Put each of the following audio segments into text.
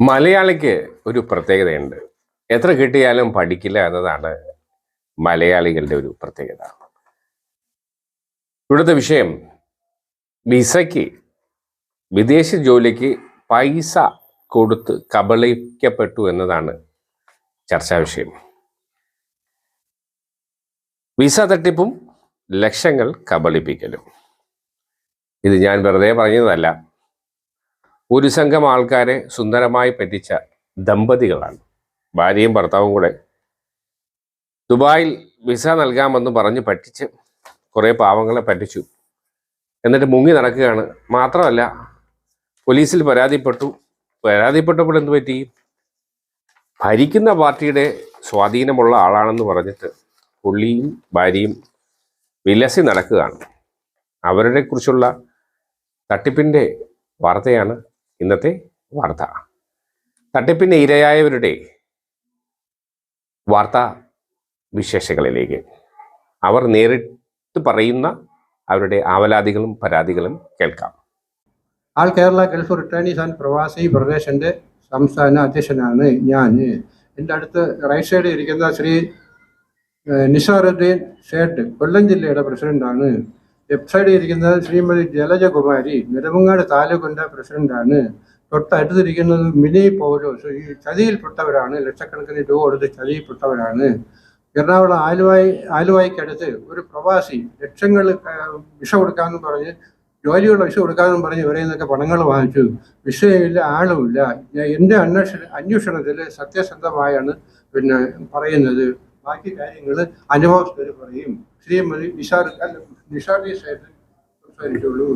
മലയാളിക്ക് ഒരു പ്രത്യേകതയുണ്ട്. എത്ര കിട്ടിയാലും പഠിക്കില്ല എന്നതാണ് മലയാളികളുടെ ഒരു പ്രത്യേകത. ഇവിടുത്തെ വിഷയം വിസയ്ക്ക് വിദേശ ജോലിക്ക് പൈസ കൊടുത്ത് കബളിക്കപ്പെട്ടു എന്നതാണ് ചർച്ചാ വിഷയം. വിസ തട്ടിപ്പും ലക്ഷങ്ങൾ കബളിപ്പിക്കലും. ഇത് ഞാൻ വെറുതെ പറഞ്ഞതല്ല. ഒരു സംഘം ആൾക്കാരെ സുന്ദരമായി പറ്റിച്ച ദമ്പതികളാണ്. ഭാര്യയും ഭർത്താവും കൂടെ ദുബായിൽ വിസ നൽകാമെന്ന് പറഞ്ഞ് പറ്റിച്ച് കുറേ പാവങ്ങളെ പറ്റിച്ചു. എന്നിട്ട് മുങ്ങി നടക്കുകയാണ്. മാത്രമല്ല പോലീസിൽ പരാതിപ്പെട്ടു. പരാതിപ്പെട്ടപ്പോൾ എന്ത് പറ്റി? ഭരിക്കുന്ന പാർട്ടിയുടെ സ്വാധീനമുള്ള ആളാണെന്ന് പറഞ്ഞിട്ട് പുള്ളിയും ഭാര്യയും വിലസി നടക്കുകയാണ്. അവരുടെ കുറിച്ചുള്ള തട്ടിപ്പിന്റെ വാർത്തയാണ് ഇന്നത്തെ വാർത്ത. തട്ടിപ്പിന് ഇരയായവരുടെ വാർത്താ വിശേഷങ്ങളിലേക്ക്. അവർ നേരിട്ട് പറയുന്ന അവരുടെ ആവലാതികളും പരാതികളും കേൾക്കാം. All Kerala gulf returnees and Pravasi ഫെഡറേഷന്റെ സംസ്ഥാന അധ്യക്ഷനാണ് ഞാൻ. എന്റെ അടുത്ത് റൈറ്റ് സൈഡിൽ ഇരിക്കുന്ന ശ്രീ നിസാറുദ്ദീൻ ഷേട്ട് കൊല്ലം ജില്ലയുടെ പ്രസിഡന്റാണ്. ലെഫ്റ്റ് ഇരിക്കുന്നത് ശ്രീമതി ജലജകുമാരി നെടുമങ്ങാട് താലൂക്കിന്റെ പ്രസിഡന്റാണ്. തൊട്ടടുത്തിരിക്കുന്നത് മിനി പൗലോസ്. ഈ ചതിയിൽപ്പെട്ടവരാണ് ലക്ഷക്കണക്കിന് രൂപ കൊടുത്ത് ചതിയിൽപ്പെട്ടവരാണ് എറണാകുളം ആലുവായി ആലുവായിക്കടുത്ത് ഒരു പ്രവാസി ലക്ഷങ്ങൾ വിഷ കൊടുക്കാമെന്ന് പറഞ്ഞ് ജോലിയുള്ള വിഷ കൊടുക്കാമെന്ന് പറഞ്ഞ് ഇവരെ നിന്നൊക്കെ പണങ്ങൾ വാങ്ങിച്ചു. വിഷയമില്ല ആളുമില്ല. എന്റെ അന്വേഷണ അന്വേഷണത്തിൽ സത്യസന്ധമായാണ് പിന്നെ പറയുന്നത്. ബാക്കി കാര്യങ്ങൾ അനുഭവസ്ഥർ പറയും. ശ്രീമതി നിഷാർ അല്ല നിഷാദി സേട്ട് സംസാരിച്ചുള്ളൂ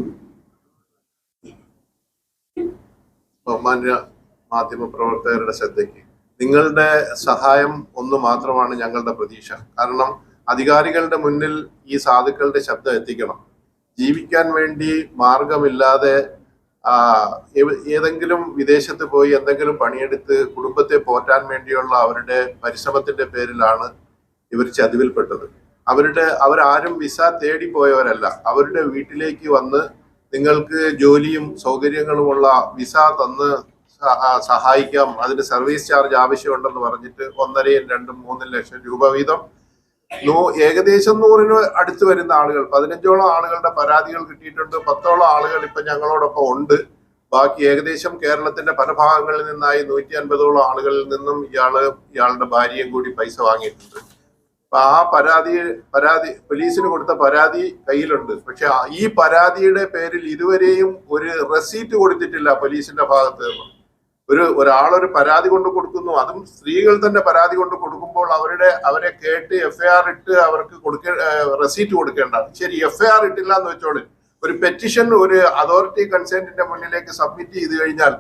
ബഹുമാന്യ മാധ്യമ പ്രവർത്തകരുടെ ശ്രദ്ധയ്ക്ക്. നിങ്ങളുടെ സഹായം ഒന്ന് മാത്രമാണ് ഞങ്ങളുടെ പ്രതീക്ഷ. കാരണം അധികാരികളുടെ മുന്നിൽ ഈ സാധുക്കളുടെ ശബ്ദം എത്തിക്കണം. ജീവിക്കാൻ വേണ്ടി മാർഗമില്ലാതെ ഏതെങ്കിലും വിദേശത്ത് പോയി എന്തെങ്കിലും പണിയെടുത്ത് കുടുംബത്തെ പോറ്റാൻ വേണ്ടിയുള്ള അവരുടെ പരിശ്രമത്തിന്റെ പേരിലാണ് ഇവർ ചതിവിൽപ്പെട്ടത്. അവരുടെ അവരാരും വിസ തേടി പോയവരല്ല. അവരുടെ വീട്ടിലേക്ക് വന്ന് നിങ്ങൾക്ക് ജോലിയും സൗകര്യങ്ങളുമുള്ള വിസ തന്ന് സഹായിക്കാം. അതിന് സർവീസ് ചാർജ് ആവശ്യമുണ്ടെന്ന് പറഞ്ഞിട്ട് ഒന്നരയും രണ്ടും മൂന്നും ലക്ഷം രൂപ വീതം ഏകദേശം നൂറിന് അടുത്ത് വരുന്ന ആളുകൾ പതിനഞ്ചോളം ആളുകളുടെ പരാതികൾ കിട്ടിയിട്ടുണ്ട് പത്തോളം ആളുകൾ ഇപ്പൊ ഞങ്ങളോടൊപ്പം ഉണ്ട്. ബാക്കി ഏകദേശം കേരളത്തിന്റെ പല ഭാഗങ്ങളിൽ നിന്നായി നൂറ്റി അൻപതോളം ആളുകളിൽ നിന്നും ഇയാൾ ഇയാളുടെ ഭാര്യയും കൂടി പൈസ വാങ്ങിയിട്ടുണ്ട്. അപ്പൊ ആ പരാതി പരാതി പോലീസിന് കൊടുത്ത പരാതി കയ്യിലുണ്ട്. പക്ഷെ ഈ പരാതിയുടെ പേരിൽ ഇതുവരെയും ഒരു റെസീറ്റ് കൊടുത്തിട്ടില്ല പോലീസിന്റെ ഭാഗത്ത് നിന്ന്. ഒരു ഒരാളൊരു പരാതി കൊണ്ട് കൊടുക്കുന്നു. അതും സ്ത്രീകൾ തന്നെ പരാതി കൊണ്ട് കൊടുക്കുമ്പോൾ അവരുടെ അവരെ കേട്ട് എഫ്ഐആർ ഇട്ട് അവർക്ക് കൊടുക്ക റെസീറ്റ് കൊടുക്കേണ്ടതാണ്. ശരി എഫ്ഐആർ ഇട്ടില്ല എന്ന് വെച്ചോളൂ. ഒരു പെറ്റിഷൻ ഒരു അതോറിറ്റി കൺസേൺറ്റിന്റെ മുന്നിലേക്ക് സബ്മിറ്റ് ചെയ്ത് കഴിഞ്ഞാൽ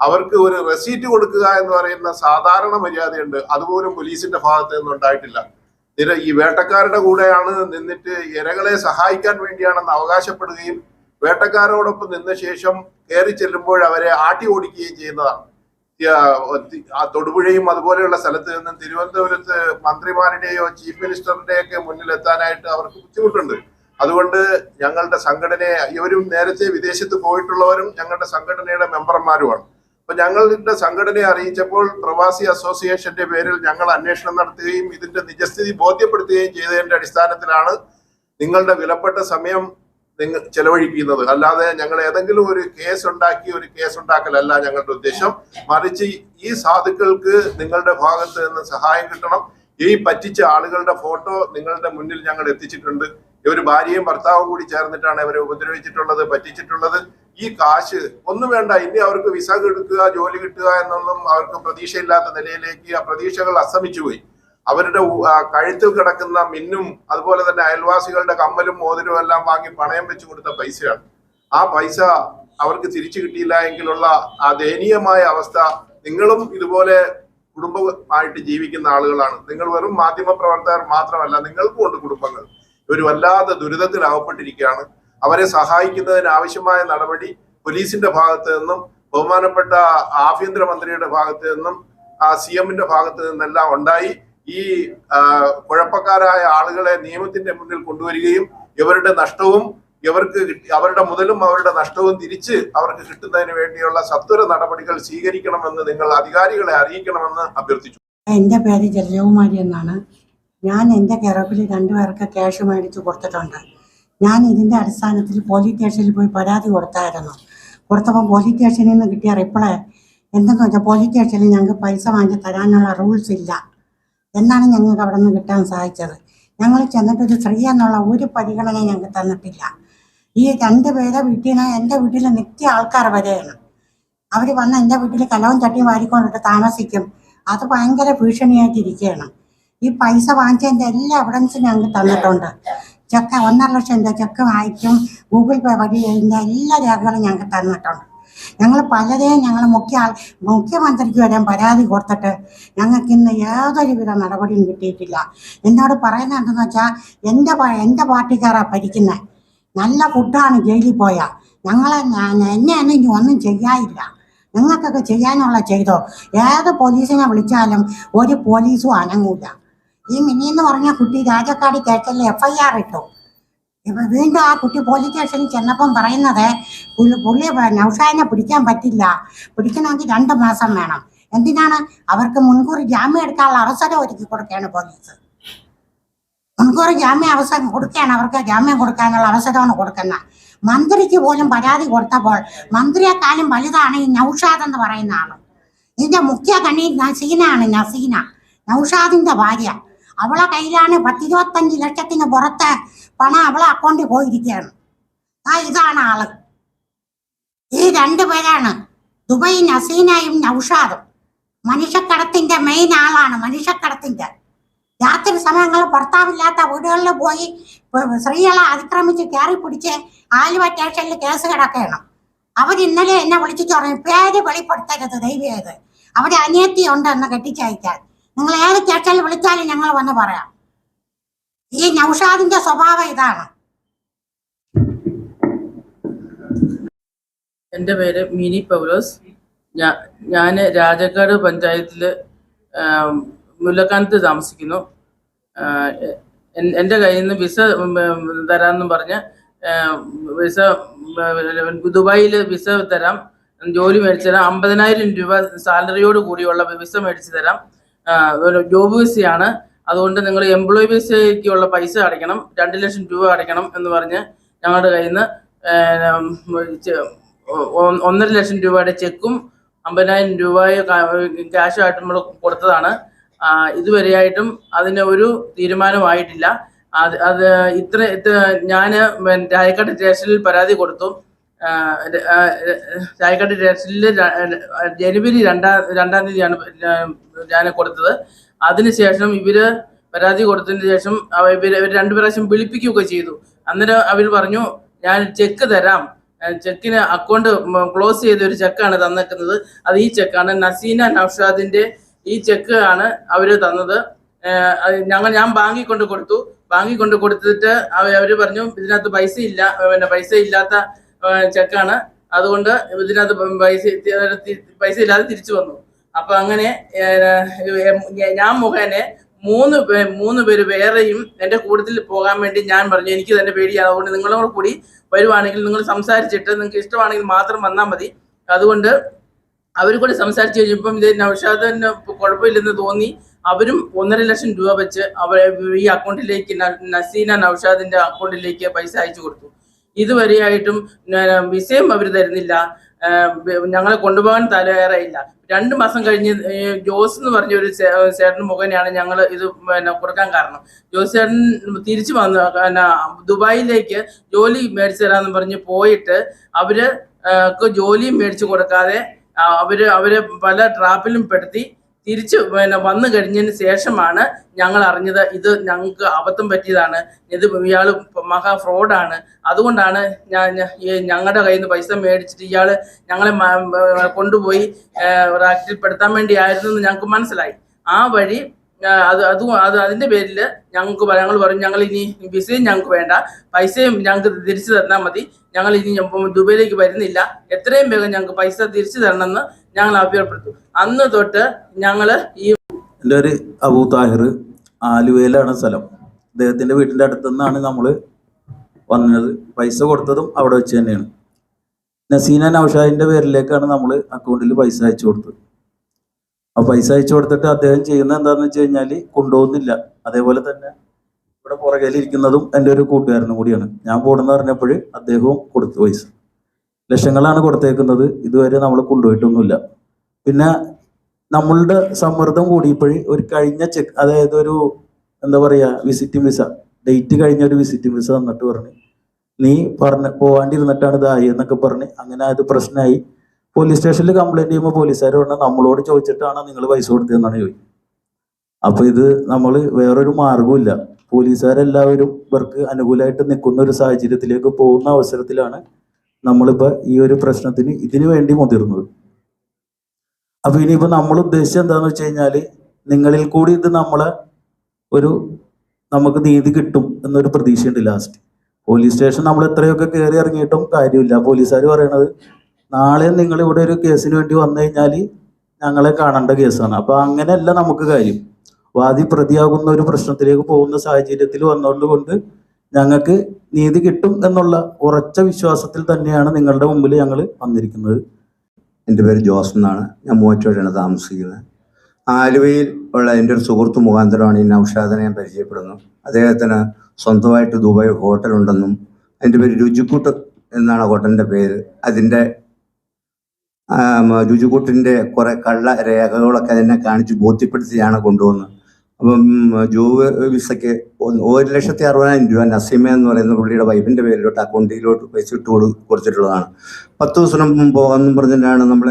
അവർക്ക് ഒരു റെസീറ്റ് കൊടുക്കുക എന്ന് പറയുന്ന സാധാരണ മര്യാദയുണ്ട്. അതുപോലും പോലീസിന്റെ ഭാഗത്ത് നിന്ന് ഉണ്ടായിട്ടില്ല. നിര ഈ വേട്ടക്കാരുടെ കൂടെയാണ് നിന്നിട്ട് ഇരകളെ സഹായിക്കാൻ വേണ്ടിയാണെന്ന് അവകാശപ്പെടുകയും വേട്ടക്കാരോടൊപ്പം നിന്ന ശേഷം കയറി ചെല്ലുമ്പോൾ അവരെ ആട്ടി ഓടിക്കുകയും ചെയ്യുന്നതാണ്. തൊടുപുഴയും അതുപോലെയുള്ള സ്ഥലത്ത് നിന്നും തിരുവനന്തപുരത്ത് മന്ത്രിമാരുടെയോ ചീഫ് മിനിസ്റ്ററിന്റെയൊക്കെ മുന്നിൽ എത്താനായിട്ട് അവർക്ക് ബുദ്ധിമുട്ടുണ്ട്. അതുകൊണ്ട് ഞങ്ങളുടെ സംഘടനയെ ഇവരും നേരത്തെ വിദേശത്ത് പോയിട്ടുള്ളവരും ഞങ്ങളുടെ സംഘടനയുടെ മെമ്പർമാരുമാണ്. അപ്പൊ ഞങ്ങളുടെ സംഘടനയെ അറിയിച്ചപ്പോൾ പ്രവാസി അസോസിയേഷന്റെ പേരിൽ ഞങ്ങൾ അന്വേഷണം നടത്തുകയും ഇതിന്റെ നിജസ്ഥിതി ബോധ്യപ്പെടുത്തുകയും ചെയ്തതിന്റെ അടിസ്ഥാനത്തിലാണ് നിങ്ങളുടെ വിലപ്പെട്ട സമയം നിങ്ങൾ ചെലവഴിക്കുന്നത്. അല്ലാതെ ഞങ്ങൾ ഏതെങ്കിലും ഒരു കേസ് ഉണ്ടാക്കി ഒരു കേസ് ഉണ്ടാക്കലല്ല ഞങ്ങളുടെ ഉദ്ദേശം. മറിച്ച് ഈ സാധുക്കൾക്ക് നിങ്ങളുടെ ഭാഗത്ത് നിന്ന് സഹായം കിട്ടണം. ഈ പറ്റിച്ച ആളുകളുടെ ഫോട്ടോ നിങ്ങളുടെ മുന്നിൽ ഞങ്ങൾ എത്തിച്ചിട്ടുണ്ട്. ഇവർ ഭാര്യയും ഭർത്താവും കൂടി ചേർന്നിട്ടാണ് ഇവരെ ഉപദ്രവിച്ചിട്ടുള്ളത് പറ്റിച്ചിട്ടുള്ളത്. ഈ കാശ് ഒന്നും വേണ്ട. ഇനി അവർക്ക് വിസ കിട്ടുക ജോലി കിട്ടുക എന്നൊന്നും അവർക്ക് പ്രതീക്ഷയില്ലാത്ത നിലയിലേക്ക് ആ പ്രതീക്ഷകൾ അസ്തമിച്ചു പോയി അവരുടെ കഴുത്തിൽ കിടക്കുന്ന മിന്നും അതുപോലെ തന്നെ അയൽവാസികളുടെ കമ്മലും മോതിരവും എല്ലാം വാങ്ങി പണയം വെച്ചു കൊടുത്ത പൈസയാണ്. ആ പൈസ അവർക്ക് തിരിച്ചു കിട്ടിയില്ല എങ്കിലുള്ള ആ ദയനീയമായ അവസ്ഥ നിങ്ങളും ഇതുപോലെ കുടുംബമായിട്ട് ജീവിക്കുന്ന ആളുകളാണ്. നിങ്ങൾ വെറും മാധ്യമ പ്രവർത്തകർ മാത്രമല്ല നിങ്ങൾക്കും ഉണ്ട് കുടുംബങ്ങൾ. ഒരു വല്ലാത്ത ദുരിതത്തിൽ അകപ്പെട്ടിരിക്കുകയാണ് അവരെ സഹായിക്കുന്നതിന് ആവശ്യമായ നടപടി പോലീസിന്റെ ഭാഗത്ത് നിന്നും ബഹുമാനപ്പെട്ട ആഭ്യന്തരമന്ത്രിയുടെ ഭാഗത്ത് നിന്നും ആ സി എമ്മിന്റെ ഭാഗത്ത് നിന്നെല്ലാം ഉണ്ടായി. ഈ കുഴപ്പക്കാരായ ആളുകളെ നിയമത്തിന്റെ മുന്നിൽ കൊണ്ടുവരികയും ഇവരുടെ നഷ്ടവും ഇവർക്ക് അവരുടെ മുതലും അവരുടെ നഷ്ടവും തിരിച്ച് അവർക്ക് കിട്ടുന്നതിന് വേണ്ടിയുള്ള സത്വര നടപടികൾ സ്വീകരിക്കണമെന്ന് നിങ്ങൾ അധികാരികളെ അറിയിക്കണമെന്ന് അഭ്യർത്ഥിച്ചു. എന്റെ പേര് ജലജകുമാരി എന്നാണ്. ഞാൻ എന്റെ കേരളത്തിൽ രണ്ടുപേർക്ക് ക്യാഷ് മേടിച്ച് കൊടുത്തിട്ടുണ്ട്. ഞാൻ ഇതിന്റെ അടിസ്ഥാനത്തിൽ പോലീസ് സ്റ്റേഷനിൽ പോയി പരാതി കൊടുത്തായിരുന്നു. കൊടുത്തപ്പോൾ പോലീസ് സ്റ്റേഷനിൽ നിന്ന് കിട്ടിയ റിപ്ലൈ എന്തെന്ന് വെച്ചാൽ പോലീസ് സ്റ്റേഷനിൽ ഞങ്ങൾക്ക് പൈസ വാങ്ങി തരാനുള്ള റൂൾസ് ഇല്ല. എന്നാണ് ഞങ്ങൾക്ക് അവിടെ നിന്ന് കിട്ടാൻ സാധിച്ചത്. ഞങ്ങൾ ചെന്നിട്ട് ഒരു സ്ത്രീ എന്നുള്ള ഒരു പരിഗണന ഞങ്ങൾക്ക് തന്നിട്ടില്ല. ഈ രണ്ട് പേരെ വീട്ടിൽ നിന്ന് എന്റെ വീട്ടിൽ നിത്യ ആൾക്കാർ വരെയാണ്. അവർ വന്ന് എന്റെ വീട്ടിൽ കലവും ചട്ടിയും വാരിക്കൊണ്ടിട്ട് താമസിക്കും. അത് ഭയങ്കര ഭീഷണിയായിട്ടിരിക്കുകയാണ്. ഈ പൈസ വാങ്ങിച്ചതിന്റെ എല്ലാ എവിഡൻസും ഞങ്ങൾക്ക് തന്നിട്ടുണ്ട്. ചെക്ക് ഒന്നര ലക്ഷം രൂപ ചെക്ക് വായിക്കും ഗൂഗിൾ പേ വഴി എല്ലാ രേഖകളും ഞങ്ങൾക്ക് തന്നിട്ടുണ്ട്. ഞങ്ങൾ പലരെയും ഞങ്ങൾ മുഖ്യ മുഖ്യമന്ത്രിക്ക് വരെ പരാതി കൊടുത്തിട്ട് ഞങ്ങൾക്ക് ഇന്ന് യാതൊരുവിധ നടപടിയും കിട്ടിയിട്ടില്ല. എന്നോട് പറയുന്നത് എന്തെന്ന് വെച്ചാൽ എന്റെ എന്റെ പാർട്ടിക്കാരാ ഭരിക്കുന്നത് നല്ല ഫുഡാണ് ജയിലിൽ പോയാൽ ഞങ്ങളെ എന്നെ ഇനി ഒന്നും ചെയ്യാനില്ല. നിങ്ങൾക്കൊക്കെ ചെയ്യാനുള്ള ചെയ്തോ? ഏത് പോലീസിനെ വിളിച്ചാലും ഒരു പോലീസും അനങ്ങൂല. ഈ മിനി എന്ന് പറഞ്ഞ കുട്ടി രാജക്കാട് കേട്ടല്ലേ എഫ് ഐ ആർ ഇട്ടു. വീണ്ടും ആ കുട്ടി പോലീസ് സ്റ്റേഷനിൽ ചെന്നപ്പം പറയുന്നത് പുള്ളി നൗഷാനെ പിടിക്കാൻ പറ്റില്ല. പിടിക്കണമെങ്കിൽ രണ്ട് മാസം വേണം. എന്തിനാണ്? അവർക്ക് മുൻകൂർ ജാമ്യം എടുക്കാനുള്ള അവസരം ഒരുക്കി കൊടുക്കുകയാണ് പോലീസ് മുൻകൂർ ജാമ്യം അവസരം കൊടുക്കുകയാണ് അവർക്ക് ജാമ്യം കൊടുക്കാനുള്ള അവസരമാണ് കൊടുക്കുന്നത്. മന്ത്രിക്ക് പോലും പരാതി കൊടുത്തപ്പോൾ മന്ത്രിയെക്കാളും വലുതാണ് ഈ നൌഷാദ് എന്ന് പറയുന്ന ആൾ. ഇതിന്റെ മുഖ്യ കണ്ണി നസീനാണ് നസീന. നൌഷാദിന്റെ ഭാര്യ. അവളെ കയ്യിലാണ് പത്തിരുപത്തഞ്ച് ലക്ഷത്തിന് പുറത്ത് പണം അവളെ അക്കൗണ്ടിൽ പോയിരിക്കുകയാണ്. ആ ഇതാണ് ആൾ. ഈ രണ്ടു പേരാണ്. ദുബൈ നസീനയും നൌഷാദും. മനുഷ്യക്കടത്തിന്റെ മെയിൻ ആളാണ് മനുഷ്യക്കടത്തിന്റെ രാത്രി സമയങ്ങളിൽ ഭർത്താവില്ലാത്ത വീടുകളിൽ പോയി സ്ത്രീകളെ അതിക്രമിച്ച് കയറി പിടിച്ച് ആലുവ സ്റ്റേഷനിൽ കേസ് കിടക്കണം അവർ ഇന്നലെ എന്നെ വിളിച്ചിട്ട് പറഞ്ഞു പേര് വെളിപ്പെടുത്തരുത് ദൈവിയത് അവരെ അനിയത്തി ഉണ്ടെന്ന് കെട്ടിച്ചയക്കാൻ. നിങ്ങൾ ഏത് സ്റ്റേഷനിൽ വിളിച്ചാലും ഞങ്ങൾ വന്ന് പറയാം. ഈ നൌഷാദിന്റെ സ്വഭാവം ഇതാണ്. എന്റെ പേര് മിനി പൗലോസ്. ഞാൻ രാജക്കാട് പഞ്ചായത്തിൽ മുല്ലക്കാനത്ത് താമസിക്കുന്നു. എന്റെ കയ്യിൽ നിന്ന് വിസ തരാമെന്ന് പറഞ്ഞ് വിസ ദുബായിൽ വിസ തരാം. ജോലി മേടിച്ചു തരാം. അമ്പതിനായിരം രൂപ സാലറിയോട് കൂടിയുള്ള വിസ മേടിച്ചു തരാം. ജോബ് വിസയാണ് അതുകൊണ്ട് നിങ്ങൾ എംപ്ലോയി വിസയ്ക്കുള്ള പൈസ അടയ്ക്കണം. രണ്ട് ലക്ഷം രൂപ അടയ്ക്കണം എന്ന് പറഞ്ഞ് ഞങ്ങളുടെ കയ്യിൽ നിന്ന് ഒന്നര ലക്ഷം രൂപയുടെ ചെക്കും അമ്പതിനായിരം രൂപ ക്യാഷുമായിട്ട് നമ്മൾ കൊടുത്തതാണ്. ഇതുവരെയായിട്ടും അതിന് ഒരു തീരുമാനമായിട്ടില്ല. അത് അത് ഇത്ര ഞാൻ രായക്കാട് സ്റ്റേഷനിൽ പരാതി കൊടുത്തു. സ്റ്റേഷനിൽ ര- ജനുവരി രണ്ടാം രണ്ടാം തീയതിയാണ് ഞാൻ കൊടുത്തത്. അതിനുശേഷം ഇവർ പരാതി കൊടുത്തതിന് ശേഷം ഇവർ രണ്ടു പ്രാവശ്യം വിളിപ്പിക്കുകയൊക്കെ ചെയ്തു. അന്നേരം അവർ പറഞ്ഞു ഞാൻ ചെക്ക് തരാം. ചെക്കിന് അക്കൗണ്ട് ക്ലോസ് ചെയ്ത ഒരു ചെക്കാണ് തന്നേക്കുന്നത്. അത് ഈ ചെക്കാണ്. നസീന നൌഷാദിന്റെ ഈ ചെക്ക് ആണ് അവർ തന്നത്. ഞങ്ങൾ ഞാൻ ബാങ്കിൽ കൊണ്ട് കൊടുത്തു. ബാങ്കിൽ കൊണ്ട് കൊടുത്തിട്ട് അവർ പറഞ്ഞു ഇതിനകത്ത് പൈസ ഇല്ല പിന്നെ പൈസ ഇല്ലാത്ത ചെക്കാണ്. അതുകൊണ്ട് ഇതിനകത്ത് പൈസ പൈസ ഇല്ലാതെ തിരിച്ചു വന്നു. അപ്പൊ അങ്ങനെ ഞാൻ മുഖേന മൂന്ന് മൂന്ന് പേര് വേറെയും എന്റെ കൂട്ടത്തിൽ പോകാൻ വേണ്ടി ഞാൻ പറഞ്ഞു. എനിക്ക് തന്നെ പേടിയാണ്. അതുകൊണ്ട് നിങ്ങളും കൂടെ കൂടി വരുവാണെങ്കിൽ നിങ്ങൾ സംസാരിച്ചിട്ട് നിങ്ങൾക്ക് ഇഷ്ടമാണെങ്കിൽ മാത്രം വന്നാൽ മതി. അതുകൊണ്ട് അവർ കൂടി സംസാരിച്ച് കഴിഞ്ഞപ്പം ഇത് നൗഷാദിന് കുഴപ്പമില്ലെന്ന് തോന്നി. അവരും ഒന്നര ലക്ഷം രൂപ വെച്ച് അവർ ഈ അക്കൗണ്ടിലേക്ക് നസീന നൗഷാദിന്റെ അക്കൗണ്ടിലേക്ക് പൈസ അയച്ചു കൊടുത്തു. ഇതുവരെയായിട്ടും വിസയും അവർ തരുന്നില്ല. ഞങ്ങളെ കൊണ്ടുപോകാൻ തയ്യാറായില്ല. രണ്ട് മാസം കഴിഞ്ഞ് ജോസ് എന്ന് പറഞ്ഞ ഒരു ചേട്ടൻ മുഖേനയാണ് ഞങ്ങൾ ഇത് പിന്നെ കൊടുക്കാൻ കാരണം. ജോസ് ചേട്ടൻ തിരിച്ചു വന്ന് പിന്നെ ദുബായിലേക്ക് ജോലി മേടിച്ചു തരാമെന്ന് പറഞ്ഞ് പോയിട്ട് അവർ ജോലിയും മേടിച്ചു കൊടുക്കാതെ അവർ അവരെ പല ട്രാപ്പിലും പെടുത്തി തിരിച്ച് പിന്നെ വന്നു കഴിഞ്ഞതിന് ശേഷമാണ് ഞങ്ങൾ അറിഞ്ഞത് ഇത് ഞങ്ങൾക്ക് അബദ്ധം പറ്റിയതാണ്. ഇത് ഇയാൾ മഹാ ഫ്രോഡാണ്. അതുകൊണ്ടാണ് ഞാൻ ഞങ്ങളുടെ കയ്യിൽ നിന്ന് പൈസ മേടിച്ചിട്ട് ഇയാൾ ഞങ്ങളെ കൊണ്ടുപോയി റാക്റ്റിൽപ്പെടുത്താൻ പെടുത്താൻ വേണ്ടിയായിരുന്നു എന്ന് ഞങ്ങൾക്ക് മനസ്സിലായി. ആ വഴി അത് അത് അത് അതിന്റെ പേരിൽ ഞങ്ങൾക്ക് ഞങ്ങൾ പറഞ്ഞു ഞങ്ങൾ ഇനി വിസയും ഞങ്ങൾക്ക് വേണ്ട. പൈസയും ഞങ്ങൾക്ക് തിരിച്ചു തന്നാൽ മതി. ഞങ്ങൾ ഇനി ദുബൈയിലേക്ക് വരുന്നില്ല. എത്രയും വേഗം ഞങ്ങൾക്ക് പൈസ തിരിച്ചു തരണമെന്ന് ഞങ്ങൾ അഭ്യർത്ഥിച്ചു അന്ന് തൊട്ട് ഞങ്ങൾ ഈ എന്റെ ഒരു അബൂ താഹിർ. ആലുവയിലാണ് സ്ഥലം. അദ്ദേഹത്തിന്റെ വീട്ടിന്റെ അടുത്തു നിന്നാണ് നമ്മൾ വന്നത്. പൈസ കൊടുത്തതും അവിടെ വെച്ച് തന്നെയാണ്. നസീന നൌഷാദിന്റെ പേരിലേക്കാണ് നമ്മൾ അക്കൗണ്ടിൽ പൈസ അയച്ചു കൊടുത്തത്. ആ പൈസ അയച്ചു കൊടുത്തിട്ട് അദ്ദേഹം ചെയ്യുന്നത് എന്താണെന്ന് വെച്ച് കഴിഞ്ഞാൽ കൊണ്ടുപോകുന്നില്ല. അതേപോലെ തന്നെ ഇവിടെ പുറകിലിരിക്കുന്നതും എന്റെ ഒരു കൂട്ടുകാരനും കൂടിയാണ്. ഞാൻ പോകണമെന്ന് പറഞ്ഞപ്പോൾ അദ്ദേഹവും കൊടുത്തു പൈസ. ലക്ഷങ്ങളാണ് കൊടുത്തേക്കുന്നത്. ഇതുവരെ നമ്മൾ കൊണ്ടുപോയിട്ടൊന്നുമില്ല. പിന്നെ നമ്മളുടെ സമ്മർദ്ദം കൂടിയപ്പോൾ ഒരു കഴിഞ്ഞ ചെക്ക് അതായത് ഒരു എന്താ പറയുക വിസിറ്റിംഗ് വിസ ഡേറ്റ് കഴിഞ്ഞ ഒരു വിസിറ്റിംഗ് വിസ തന്നിട്ട് പറഞ്ഞു. നീ പറഞ്ഞ പോവാണ്ടിരുന്നിട്ടാണ് ഇതായി എന്നൊക്കെ പറഞ്ഞ് അങ്ങനെ അത് പ്രശ്നമായി പോലീസ് സ്റ്റേഷനിൽ കംപ്ലൈന്റ് ചെയ്യുമ്പോൾ പോലീസുകാർ പറഞ്ഞാൽ നമ്മളോട് ചോദിച്ചിട്ടാണ് നിങ്ങൾ പൈസ കൊടുത്തതെന്നാണ് ചോദിക്കും അപ്പൊ ഇത് നമ്മൾ വേറൊരു മാർഗവും പോലീസുകാരെല്ലാവരും ഇവർക്ക് അനുകൂലമായിട്ട് നിൽക്കുന്ന ഒരു സാഹചര്യത്തിലേക്ക് പോകുന്ന അവസരത്തിലാണ് നമ്മളിപ്പോൾ ഈ ഒരു പ്രശ്നത്തിന് ഇതിനു വേണ്ടി മുതിർന്നത്. അപ്പൊ ഇനിയിപ്പോ നമ്മൾ ഉദ്ദേശിച്ചത് എന്താന്ന് വെച്ച് കഴിഞ്ഞാൽ നിങ്ങളിൽ കൂടി ഇത് നമ്മളെ ഒരു നമുക്ക് നീതി കിട്ടും എന്നൊരു പ്രതീക്ഷയുണ്ട് ലാസ്റ്റ് പോലീസ് സ്റ്റേഷൻ നമ്മൾ എത്രയൊക്കെ കയറി ഇറങ്ങിയിട്ടും കാര്യമില്ല. പോലീസുകാർ പറയണത് നാളെ നിങ്ങൾ ഇവിടെ ഒരു കേസിന് വേണ്ടി വന്നു കഴിഞ്ഞാൽ ഞങ്ങളെ കാണേണ്ട കേസാണ്. അപ്പൊ അങ്ങനെയല്ല നമുക്ക് കാര്യം. വാദി പ്രതിയാകുന്ന ഒരു പ്രശ്നത്തിലേക്ക് പോകുന്ന സാഹചര്യത്തിൽ വന്നുകൊണ്ട് കൊണ്ട് ഞങ്ങൾക്ക് നീതി കിട്ടും എന്നുള്ള ഉറച്ച വിശ്വാസത്തിൽ തന്നെയാണ് നിങ്ങളുടെ മുമ്പിൽ ഞങ്ങൾ വന്നിരിക്കുന്നത്. എന്റെ പേര് ജോസ് എന്നാണ്. ഞാൻ മൂവാറ്റുപുഴയാണ് താമസിക്കുന്നത്. ആലുവയിൽ ഉള്ള എന്റെ ഒരു സുഹൃത്ത് മുഖാന്തരമാണ് ഈ നൌഷാദനെ ഞാൻ പരിചയപ്പെടുന്നത്. അദ്ദേഹത്തിന് സ്വന്തമായിട്ട് ദുബായ് ഹോട്ടലുണ്ടെന്നും അതിന്റെ പേര് രുചിക്കൂട്ട് എന്നാണ് ഹോട്ടലിന്റെ പേര്. അതിന്റെ രുചിക്കൂട്ടിന്റെ കുറേ കള്ള രേഖകളൊക്കെ അതിനെ കാണിച്ച് ബോധ്യപ്പെടുത്തിയാണ് കൊണ്ടുവന്നത്. അപ്പം ജോബ് വിസയ്ക്ക് ഒരു ലക്ഷത്തി അറുപതിനായിരം രൂപ നസീമ എന്ന് പറയുന്ന പുള്ളിയുടെ വൈഫിന്റെ പേരിലോട്ട് അക്കൗണ്ടിലോട്ട് പൈസ ഇട്ട് കൊടു കൊടുത്തിട്ടുള്ളതാണ്. പത്ത് ദിവസം മുമ്പ് പോകാമെന്നും പറഞ്ഞിട്ടാണ് നമ്മൾ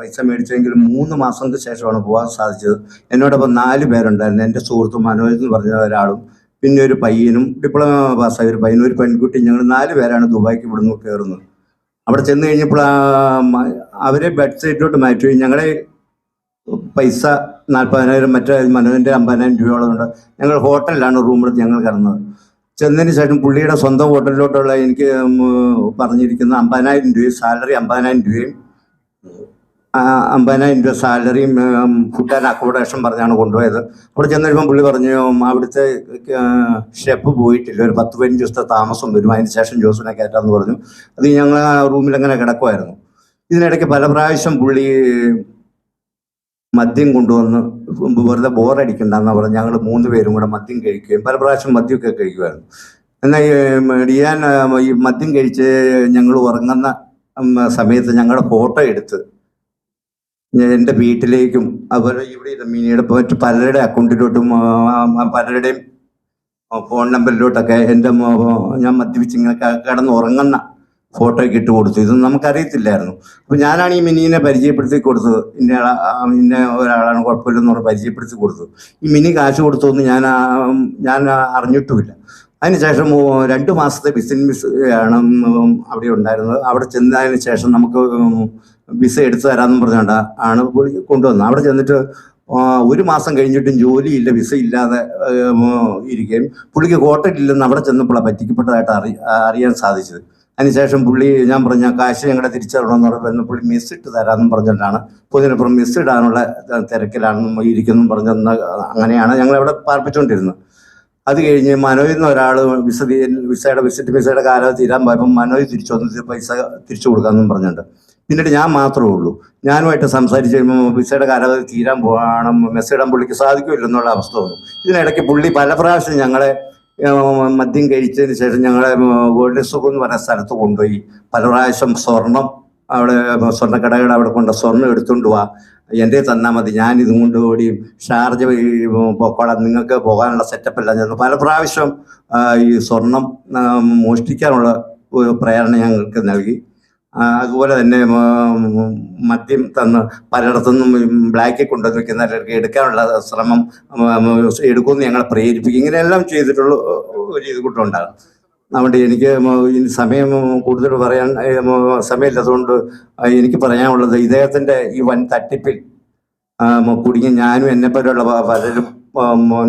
പൈസ മേടിച്ചെങ്കിലും മൂന്ന് മാസങ്ങൾക്ക് ശേഷമാണ് പോകാൻ സാധിച്ചത്. എന്നോടൊപ്പം നാല് പേരുണ്ടായിരുന്നു. എന്റെ സുഹൃത്ത് മനോജ് എന്ന് പറഞ്ഞ ഒരാളും പിന്നെ ഒരു പയ്യനും ഡിപ്ലോമ പാസ്സായ ഒരു പയ്യനും ഒരു പെൺകുട്ടി ഞങ്ങൾ നാല് പേരാണ് ദുബായിക്ക് ഇവിടുന്ന് കയറുന്നത്. അവിടെ ചെന്ന് കഴിഞ്ഞപ്പോൾ അവരെ ബെഡ് മാറ്റി. ഞങ്ങളെ പൈസ നാൽപ്പതിനായിരം മറ്റേ മനുവിന്റെ അമ്പതിനായിരം രൂപയോളം ഉണ്ട് ഞങ്ങൾ ഹോട്ടലിലാണ് റൂമെടുത്ത് ഞങ്ങൾ കിടന്നത്. ചെന്നതിന് ശേഷം പുള്ളിയുടെ സ്വന്തം ഹോട്ടലിലോട്ടുള്ള എനിക്ക് പറഞ്ഞിരിക്കുന്ന അമ്പതിനായിരം രൂപയും സാലറി അമ്പതിനായിരം രൂപയും അമ്പതിനായിരം രൂപ സാലറിയും ഫുഡ് ആൻഡ് അക്കോമഡേഷൻ പറഞ്ഞാണ് കൊണ്ടുപോയത്. അവിടെ ചെന്ന് കഴിയുമ്പോൾ പുള്ളി പറഞ്ഞു അവിടുത്തെ ഷെപ്പ് പോയിട്ടില്ല. ഒരു പത്ത് പതിനഞ്ച് ദിവസത്തെ താമസം വരും. അതിന് ശേഷം ജോസിനെ കയറ്റാമെന്ന് പറഞ്ഞു. അത് ഞങ്ങൾ റൂമിൽ അങ്ങനെ കിടക്കുമായിരുന്നു ഇതിനിടയ്ക്ക് പല പ്രാവശ്യം പുള്ളി മദ്യം കൊണ്ടുവന്ന് വെറുതെ ബോറടിക്കണ്ടെന്ന് പറഞ്ഞ് ഞങ്ങൾ മൂന്ന് പേരും കൂടെ മദ്യം കഴിക്കുകയും പല പ്രാവശ്യം മദ്യമൊക്കെ കഴിക്കുമായിരുന്നു എന്നാൽ ഈ ഡിയാൻ ഈ മദ്യം കഴിച്ച് ഞങ്ങൾ ഉറങ്ങുന്ന സമയത്ത് ഞങ്ങളുടെ ഫോട്ടോ എടുത്ത് എന്റെ വീട്ടിലേക്കും അതുപോലെ ഇവിടെ മിനിയുടെ മറ്റ് പലരുടെ അക്കൗണ്ടിലോട്ടും പലരുടെയും ഫോൺ നമ്പറിലോട്ടൊക്കെ എന്റെ ഞാൻ മദ്യപിച്ച് ഇങ്ങനെ കിടന്ന് ഉറങ്ങുന്ന ഫോട്ടോ ഒക്കെ ഇട്ട് കൊടുത്തു. ഇതൊന്നും നമുക്കറിയത്തില്ലായിരുന്നു. അപ്പൊ ഞാനാണ് ഈ മിനിനെ പരിചയപ്പെടുത്തി കൊടുത്തത്. ഇന്ന ഇന്ന ഒരാളാണ് കുഴപ്പമില്ലെന്ന് പറഞ്ഞ് പരിചയപ്പെടുത്തി കൊടുത്തു ഈ മിനി കാശ് കൊടുത്തൊന്നും ഞാൻ ഞാൻ അറിഞ്ഞിട്ടുമില്ല. അതിനുശേഷം രണ്ട് മാസത്തെ ബിസിനസ് ആണ് അവിടെ ഉണ്ടായിരുന്നത്. അവിടെ ചെന്നതിന് ശേഷം നമുക്ക് വിസ എടുത്തു തരാമെന്നും പറഞ്ഞുകൊണ്ട് ആണ് കൊണ്ടുവന്നത്. അവിടെ ചെന്നിട്ട് ഒരു മാസം കഴിഞ്ഞിട്ടും ജോലിയില്ല വിസ ഇല്ലാതെ ഇരിക്കുകയും പുള്ളിക്ക് ഹോട്ടലില്ലെന്ന് അവിടെ ചെന്നപ്പോഴാണ് പറ്റിക്കപ്പെട്ടതായിട്ട് അറി അറിയാൻ സാധിച്ചത്. അതിനുശേഷം പുള്ളി ഞാൻ പറഞ്ഞ കാശ് ഞങ്ങളുടെ തിരിച്ചറിയണമെന്ന് പറഞ്ഞപ്പോൾ പുള്ളി മിസ് ഇട്ട് തരാമെന്നും പറഞ്ഞിട്ടാണ്. പൊതുവിനപ്പുറം മിസ് ഇടാനുള്ള തിരക്കിലാണെന്നും ഇരിക്കുന്നു പറഞ്ഞെന്ന് അങ്ങനെയാണ് ഞങ്ങൾ അവിടെ പാർപ്പിച്ചുകൊണ്ടിരുന്നത് അത് കഴിഞ്ഞ് മനോജ് എന്ന ഒരാൾ വിസ വിസയുടെ വിസിറ്റ് വിസയുടെ കാലം തീരാൻ പോയപ്പോൾ മനോജ് തിരിച്ചു വന്ന് പൈസ തിരിച്ചു കൊടുക്കാമെന്നും പറഞ്ഞിട്ടുണ്ട് പിന്നീട് ഞാൻ മാത്രമേ ഉള്ളൂ. ഞാനുമായിട്ട് സംസാരിച്ച് കഴിയുമ്പോൾ വിസയുടെ കാലാവധി തീരാൻ പോകണം മെസ്സേജ് ഇടാൻ പുള്ളിക്ക് സാധിക്കില്ലെന്നുള്ള അവസ്ഥ വന്നു. ഇതിനിടയ്ക്ക് പുള്ളി പല പ്രാവശ്യം ഞങ്ങളെ മദ്യം കഴിച്ചതിന് ശേഷം ഞങ്ങളെ ഗോൾഡ് സുഖം എന്ന് പറയുന്ന സ്ഥലത്ത് കൊണ്ടുപോയി. പല പ്രാവശ്യം സ്വർണം അവിടെ സ്വർണക്കടകൾ അവിടെ കൊണ്ട് സ്വർണം എടുത്തുകൊണ്ട് പോവാ എന്റെ തന്നാൽ മതി. ഞാൻ ഇതും കൊണ്ട് ഓടി ഷാർജ് പോക്കോളാം. നിങ്ങൾക്ക് പോകാനുള്ള സെറ്റപ്പ് എല്ലാം ഞാൻ പല പ്രാവശ്യം ഈ സ്വർണം മോഷ്ടിക്കാനുള്ള ഒരു പ്രേരണ ഞങ്ങൾക്ക് നൽകി. അതുപോലെ തന്നെ മദ്യം തന്ന് പലയിടത്തുനിന്നും ബ്ലാക്കിൽ കൊണ്ടുവന്ന് വെക്കുന്നവർക്ക് എടുക്കാനുള്ള ശ്രമം എടുക്കുമെന്ന് ഞങ്ങളെ പ്രേരിപ്പിക്കും. ഇങ്ങനെയെല്ലാം ചെയ്തിട്ടുള്ള ഒരു ഇത് കൂട്ടുണ്ടാകും അതുകൊണ്ട് എനിക്ക് ഇനി സമയം കൂടുതൽ പറയാൻ സമയമില്ലാത്തതുകൊണ്ട് എനിക്ക് പറയാനുള്ളത് ഇദ്ദേഹത്തിന്റെ ഈ വൻ തട്ടിപ്പിൽ കുടുങ്ങി ഞാനും എന്നെപ്പോലുള്ള പലരും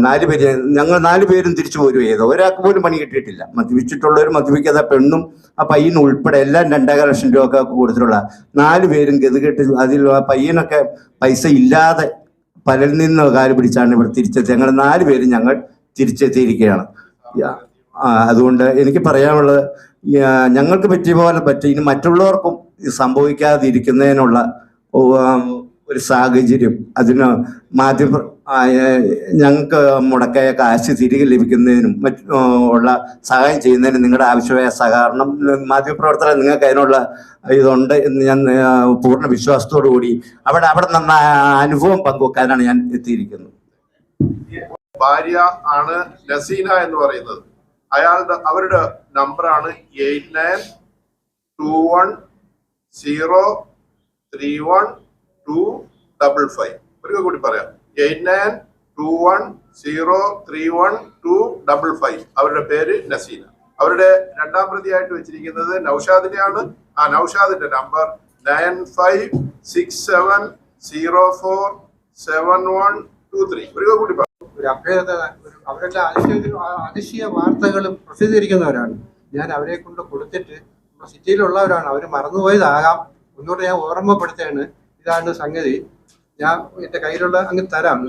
നാല് പേര് ഞങ്ങൾ നാല് പേരും തിരിച്ചു പോരും ചെയ്തു ഒരാൾക്ക് പോലും പണി കിട്ടിയിട്ടില്ല. മദ്യപിച്ചിട്ടുള്ളവരും മദ്യപിക്കാത്ത പെണ്ണും ആ പയ്യനും ഉൾപ്പെടെ എല്ലാം രണ്ടര ലക്ഷം രൂപ ഒക്കെ കൊടുത്തിട്ടുള്ള നാല് പേരും ഗതികെട്ട് അതിൽ ആ പയ്യനൊക്കെ പൈസ ഇല്ലാതെ പലരിൽ നിന്ന് കാൽ പിടിച്ചാണ് ഇവിടെ തിരിച്ചെത്തി ഞങ്ങൾ നാല് പേരും ഞങ്ങൾ തിരിച്ചെത്തിയിരിക്കുകയാണ്. അതുകൊണ്ട് എനിക്ക് പറയാനുള്ളത് ഞങ്ങൾക്ക് പറ്റിയ പോലെ പറ്റി ഇനി മറ്റുള്ളവർക്കും സംഭവിക്കാതിരിക്കുന്നതിനുള്ള ഒരു സാഹചര്യം അതിന് മാധ്യമ ഞങ്ങൾക്ക് മുടക്കയ കാശ് തിരികെ ലഭിക്കുന്നതിനും മറ്റ് ഉള്ള സഹായം ചെയ്യുന്നതിനും നിങ്ങളുടെ ആവശ്യമായ സഹകരണം മാധ്യമപ്രവർത്തകർ നിങ്ങൾക്ക് അതിനുള്ള ഇതുണ്ട് എന്ന് ഞാൻ പൂർണ വിശ്വാസത്തോടു കൂടി അവിടെ അവിടെ നിന്ന് അനുഭവം പങ്കുവെക്കാനാണ് ഞാൻ എത്തിയിരിക്കുന്നത്. ഭാര്യ ആണ് നസീന എന്ന് പറയുന്നത്. അയാളുടെ അവരുടെ നമ്പറാണ് eight nine two one zero three one two double five. ഒരിക്കൽ കൂടി പറയാം. Eight nine two one zero three one two double five. അവരുടെ പേര് നസീന. അവരുടെ രണ്ടാം പ്രതിയായിട്ട് വെച്ചിരിക്കുന്നത് നൌഷാദിനെയാണ്. ആ നൌഷാദിന്റെ number nine five six seven zero four seven one two three. ഒരു കൂടി ഒരു അവരെല്ലാം അതിശയ വാർത്തകളും പ്രസിദ്ധീകരിക്കുന്നവരാണ്. ഞാൻ അവരെ കൊണ്ട് കൊടുത്തിട്ട് സിറ്റിയിലുള്ളവരാണ്. അവർ മറന്നുപോയതാകാം. ഒന്നുകൂടെ ഞാൻ ഓർമ്മപ്പെടുത്തുകയാണ്. ഇതാണ് സംഗതി. ഞാൻ എന്റെ കയ്യിലുള്ള അങ്ങ് തരാം.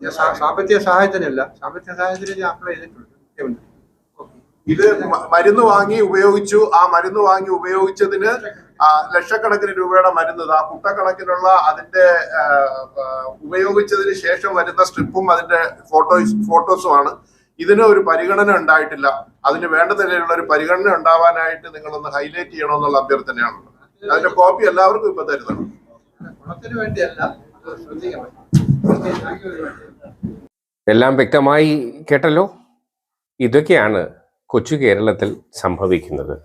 ഞാൻ സാമ്പത്തിക സഹായത്തിനല്ല. സാമ്പത്തിക സഹായത്തിന് ഞാൻ അപ്ലൈ ചെയ്തിട്ടുണ്ട്. മുഖ്യമന്ത്രി ഇത് മരുന്ന് വാങ്ങി ഉപയോഗിച്ചു. ആ മരുന്ന് വാങ്ങി ഉപയോഗിച്ചതിന് ലക്ഷക്കണക്കിന് രൂപയുടെ മരുന്ന്. ആ കുട്ടക്കണക്കിനുള്ള അതിന്റെ ഉപയോഗിച്ചതിന് ശേഷം വരുന്ന സ്ട്രിപ്പും അതിന്റെ ഫോട്ടോസ് ഫോട്ടോസുമാണ്. ഇതിന് ഒരു പരിഗണന ഉണ്ടായിട്ടില്ല. അതിന് വേണ്ട നിലയിലുള്ള ഒരു പരിഗണന ഉണ്ടാവാനായിട്ട് നിങ്ങളൊന്ന് ഹൈലൈറ്റ് ചെയ്യണമെന്നുള്ള അഭ്യർത്ഥനയാണ് അതിന്റെ കോപ്പി എല്ലാവർക്കും ഇപ്പൊ തരുന്നതാണ് വേണ്ടിയല്ല എല്ലാം വ്യക്തമായി കേട്ടല്ലോ? ഇതൊക്കെയാണ് കൊച്ചു കേരളത്തിൽ സംഭവിക്കുന്നത്.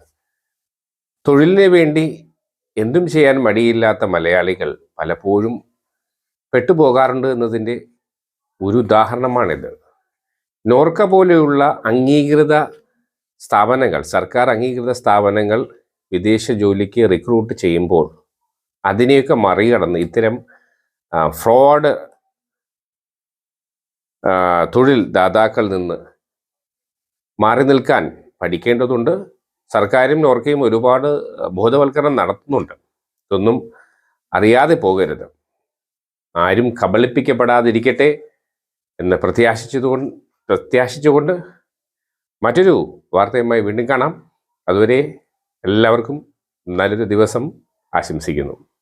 തൊഴിലിന് വേണ്ടി എന്തും ചെയ്യാൻ മടിയില്ലാത്ത മലയാളികൾ പലപ്പോഴും പെട്ടുപോകാറുണ്ട് എന്നതിന്റെ ഒരു ഉദാഹരണമാണിത്. നോർക്ക പോലെയുള്ള അംഗീകൃത സ്ഥാപനങ്ങൾ സർക്കാർ അംഗീകൃത സ്ഥാപനങ്ങൾ വിദേശ ജോലിക്ക് റിക്രൂട്ട് ചെയ്യുമ്പോൾ അതിനെയൊക്കെ മറികടന്ന് ഇത്തരം ഫ്രോഡ് തൊഴിൽ ദാതാക്കളിൽ നിന്ന് മാറി നിൽക്കാൻ പഠിക്കേണ്ടതുണ്ട്. സർക്കാരും നോർക്കയും ഒരുപാട് ബോധവൽക്കരണം നടത്തുന്നുണ്ട്. ഇതൊന്നും അറിയാതെ പോകരുത്. ആരും കബളിപ്പിക്കപ്പെടാതിരിക്കട്ടെ എന്ന് പ്രത്യാശിച്ചതുകൊണ്ട് പ്രത്യാശിച്ചുകൊണ്ട് മറ്റൊരു വാർത്തയുമായി വീണ്ടും കാണാം. അതുവരെ എല്ലാവർക്കും നല്ലൊരു ദിവസം ആശംസിക്കുന്നു.